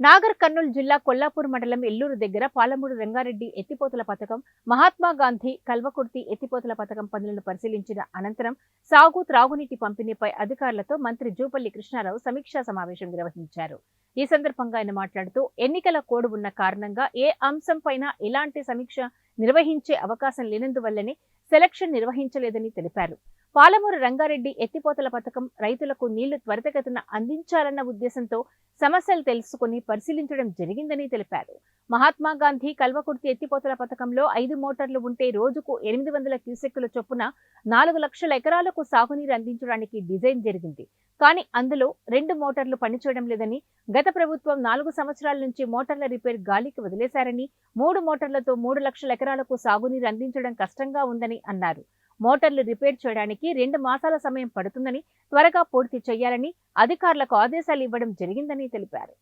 నాగర్ కర్నూలు జిల్లా కొల్లాపూర్ మండలం ఎల్లూరు దగ్గర పాలమూరు రంగారెడ్డి ఎత్తిపోతల పథకం మహాత్మా గాంధీ కల్వకుర్తి ఎత్తిపోతల పథకం పనులను పరిశీలించిన అనంతరం సాగు త్రాగునీటి పంపిణీపై అధికారులతో మంత్రి జూపల్లి కృష్ణారావు సమీక్షా సమావేశం నిర్వహించారు. ఈ సందర్భంగా ఆయన మాట్లాడుతూ ఎన్నికల కోడ్ ఉన్న కారణంగా ఏ అంశంపైన ఇలాంటి సమీక్ష నిర్వహించే అవకాశం లేనందువల్లనే సెలక్షన్ నిర్వహించలేదని తెలిపారు. పాలమూరు రంగారెడ్డి ఎత్తిపోతల పథకం రైతులకు నీళ్ళు త్వరితగతిన అందించాలన్న ఉద్దేశంతో సమస్యలు తెలుసుకుని పరిశీలించడం జరిగిందని తెలిపారు. మహాత్మా గాంధీ కల్వకుర్తి ఎత్తిపోతల పథకంలో ఐదు మోటార్లు ఉంటే రోజుకు ఎనిమిది వందల క్యూసెక్కుల చొప్పున నాలుగు లక్షల ఎకరాలకు సాగునీరు అందించడానికి డిజైన్ జరిగింది. కానీ అందులో రెండు మోటార్లు పనిచేయడం లేదని గత ప్రభుత్వం నాలుగు సంవత్సరాల నుంచి మోటార్ల రిపేర్ గాలికి వదిలేశారని మూడు మోటార్లతో మూడు లక్షల ఎకరాలకు సాగునీరు అందించడం కష్టంగా ఉందని అన్నారు. మోటార్లు రిపేర్ చేయడానికి రెండు మాసాల సమయం పడుతుందని త్వరగా పూర్తి చేయాలని అధికారులకు ఆదేశాలు ఇవ్వడం జరిగిందని తెలిపారు